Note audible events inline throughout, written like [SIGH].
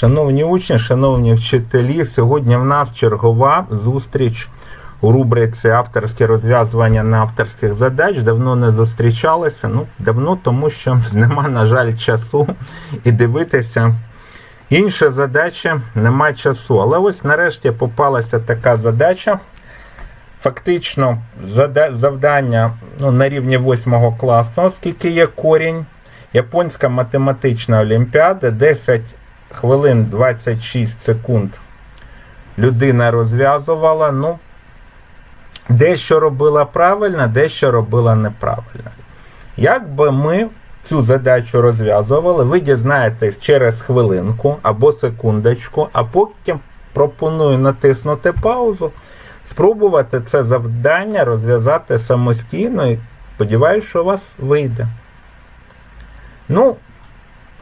Шановні учні, шановні вчителі, сьогодні в нас чергова зустріч у рубриці авторське розв'язування на авторських задач. Давно не зустрічалися. Ну, давно, тому що [LAUGHS] нема, на жаль, часу і дивитися. Інші задачі нема часу. Але ось нарешті попалася така задача. Фактично, завдання ну, на рівні 8 класу, оскільки є корінь. Японська математична олімпіада 10 хвилин 26 секунд людина розв'язувала. Ну, дещо робила правильно, дещо робила неправильно. Як би ми цю задачу розв'язували, ви дізнаєтесь через хвилинку або секундочку, а потім пропоную натиснути паузу, спробувати це завдання розв'язати самостійно і сподіваюся, що у вас вийде. Ну,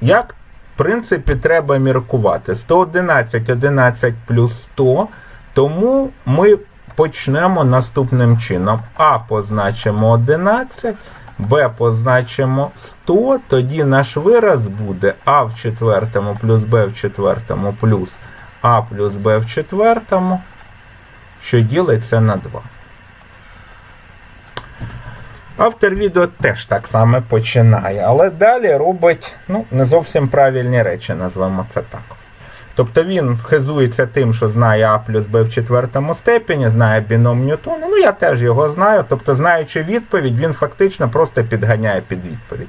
як, в принципі, треба міркувати. 111, 11 плюс 100, тому ми почнемо наступним чином. А позначимо 11, Б позначимо 100, тоді наш вираз буде А в четвертому плюс Б в четвертому плюс А плюс Б в четвертому, що ділиться на 2. Автор відео теж так само починає, але далі робить ну, не зовсім правильні речі, назвемо це так. Тобто він хизується тим, що знає А плюс Б в четвертому степені, знає біном Ньютона. Ну я теж його знаю. Тобто, знаючи відповідь, він фактично просто підганяє під відповідь.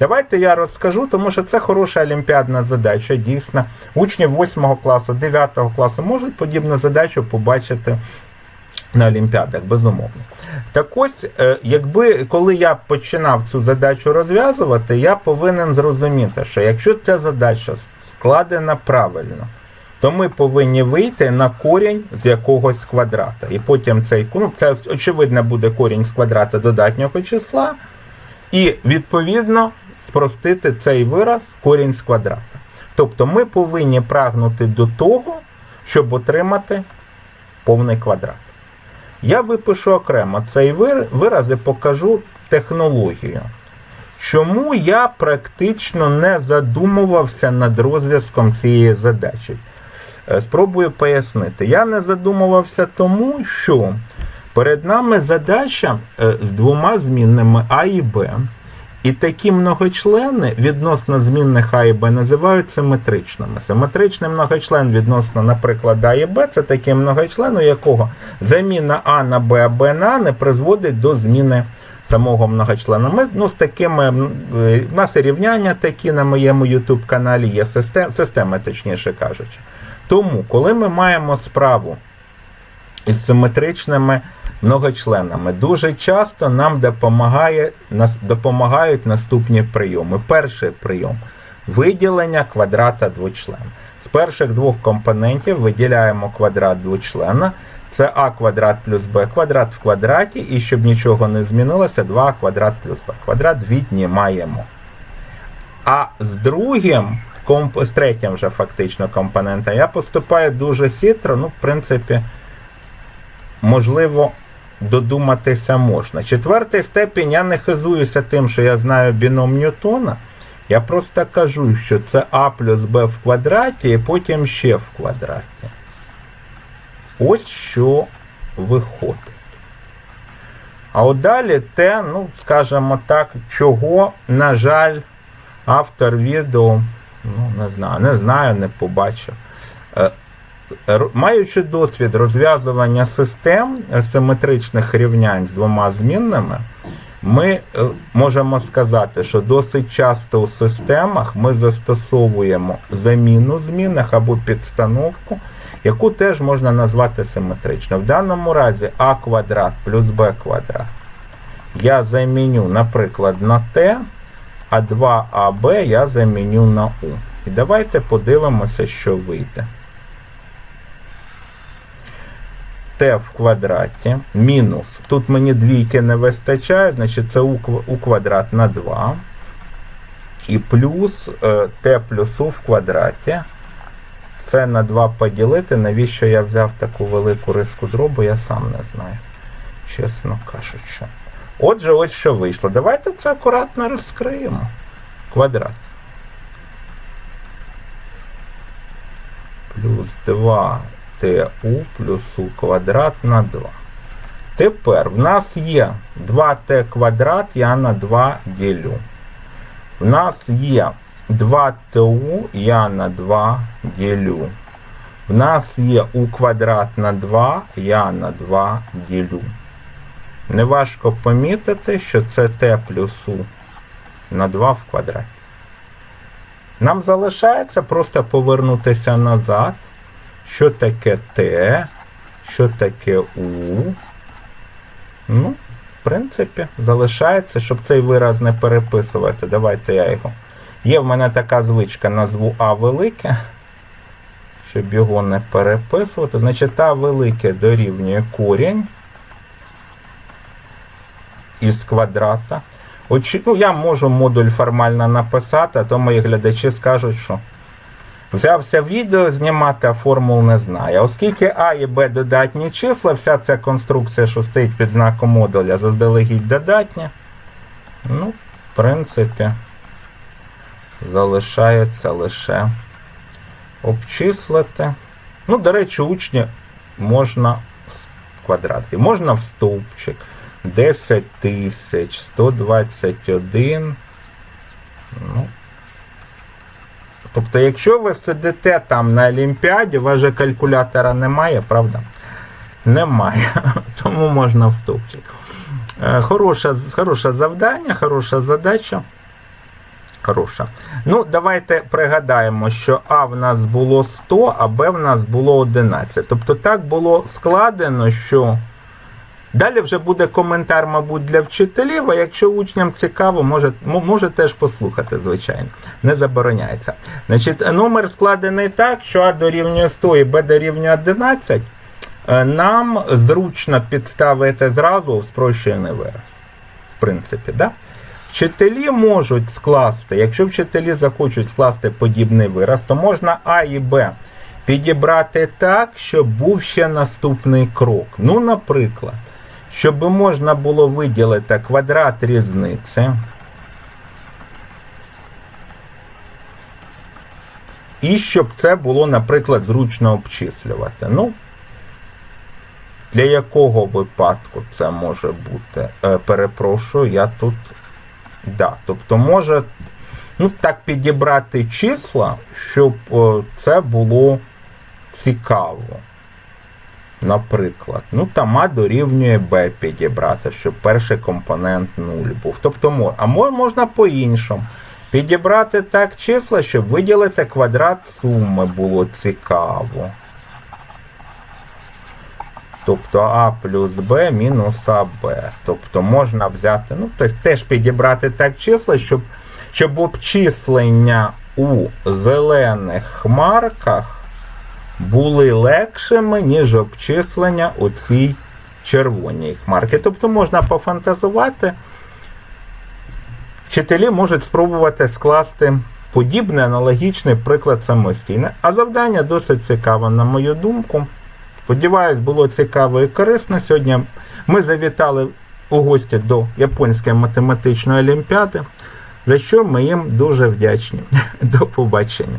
Давайте я розкажу, тому що це хороша олімпіадна задача. Дійсно, учні 8 класу, 9 класу можуть подібну задачу побачити на Олімпіадах, безумовно. Так ось, е, якби коли я починав цю задачу розв'язувати, я повинен зрозуміти, що якщо ця задача складена правильно, то ми повинні вийти на корінь з якогось квадрата. І потім цей ну, це очевидно буде корінь з квадрата додатнього числа, і відповідно спростити цей вираз корінь з квадрата. Тобто ми повинні прагнути до того, щоб отримати повний квадрат. Я випишу окремо цей вираз і покажу технологію. Чому я практично не задумувався над розв'язком цієї задачі? Е, Спробую пояснити. Я не задумувався тому, що перед нами задача е, з двома змінними А і Б. І такі многочлени відносно змінних А і Б називають симетричними. Симетричний многочлен відносно, наприклад, А і Б це такий многочлен, у якого заміна А на Б, а Б на А не призводить до зміни самого многочлена. Ми ну, з такими, е, у нас і рівняння такі на моєму YouTube каналі є, систем, системи, точніше кажучи. Тому, коли ми маємо справу із симетричними многочленами. Дуже часто нам допомагає, допомагають наступні прийоми. Перший прийом виділення квадрата двочлена. З перших двох компонентів виділяємо квадрат двочлена. Це а квадрат плюс b квадрат в квадраті, і щоб нічого не змінилося, 2 квадрат плюс b квадрат віднімаємо. А з другим, з третім вже фактично компонентом, я поступаю дуже хитро, ну, в принципі, можливо, додуматися можна. Четвертий степінь я не хизуюся тим, що я знаю біном Ньютона. Я просто кажу, що це А плюс Б в квадраті і потім ще в квадраті. Ось що виходить. А от далі те, ну, скажімо так, чого, на жаль, автор відео, ну, не знаю, не знаю, не побачив. Маючи досвід розв'язування систем симетричних рівнянь з двома змінними, ми е, можемо сказати, що досить часто у системах ми застосовуємо заміну змінних або підстановку, яку теж можна назвати симетричною. В даному разі а квадрат плюс b квадрат я заміню, наприклад, на t, а 2ab я заміню на u. І давайте подивимося, що вийде. T в квадраті мінус. Тут мені двійки не вистачає, значить це у, квадрат на 2. І плюс е, t плюс u в квадраті. Це на 2 поділити. Навіщо я взяв таку велику риску зробу, я сам не знаю. Чесно кажучи. Отже, ось що вийшло. Давайте це акуратно розкриємо. Квадрат. плюс 2tu плюс у квадрат на 2. Тепер в нас є 2t квадрат, я на 2 ділю. В нас є 2tu, я на 2 ділю. В нас є у квадрат на 2, я на 2 ділю. Неважко помітити, що це t плюс u на 2 в квадраті. Нам залишається просто повернутися назад. Що таке t, що таке u. Ну, в принципі, залишається, щоб цей вираз не переписувати. Давайте я його. Є в мене така звичка, назву А велике, щоб його не переписувати. Значить, А велике дорівнює корінь із квадрата. Очі... Ну, я можу модуль формально написати, а то мої глядачі скажуть, що взявся відео знімати, а формул не знає. Оскільки А і Б додатні числа, вся ця конструкція, що стоїть під знаком модуля, заздалегідь додатня. Ну, в принципі, залишається лише обчислити. Ну, до речі, учні можна в квадраті, можна в стовпчик. 10 тисяч, 121. Ну. Тобто, якщо ви сидите там на Олімпіаді, у вас же калькулятора немає, правда? Немає. [LAUGHS] Тому можна в стовпчик. Е, Хороше, хороше завдання, хороша задача. Хороша. Ну, давайте пригадаємо, що А в нас було 100, а Б в нас було 11. Тобто так було складено, що. Далі вже буде коментар, мабуть, для вчителів, а якщо учням цікаво, може, може теж послухати, звичайно. Не забороняється. Значить, номер складений так, що А дорівнює 100 і Б дорівнює 11. Е, Нам зручно підставити зразу в спрощений вираз. В принципі, да? Вчителі можуть скласти, якщо вчителі захочуть скласти подібний вираз, то можна А і Б підібрати так, щоб був ще наступний крок. Ну, наприклад, щоб можна було виділити квадрат різниці. І щоб це було, наприклад, зручно обчислювати. Ну, для якого випадку це може бути? Е, перепрошую, я тут. Да, тобто може ну, так підібрати числа, щоб це було цікаво. Наприклад, ну там А дорівнює Б підібрати, щоб перший компонент 0 був. Тобто, а можна по-іншому. Підібрати так числа, щоб виділити квадрат суми було цікаво. Тобто А плюс Б мінус АБ. Тобто можна взяти, ну, тобто теж підібрати так числа, щоб, щоб обчислення у зелених хмарках були легшими, ніж обчислення у цій червоній хмарки. Тобто можна пофантазувати. Вчителі можуть спробувати скласти подібний аналогічний приклад самостійно. А завдання досить цікаве, на мою думку. Сподіваюсь, було цікаво і корисно. Сьогодні ми завітали у гості до Японської математичної олімпіади, за що ми їм дуже вдячні. [LAUGHS] До побачення.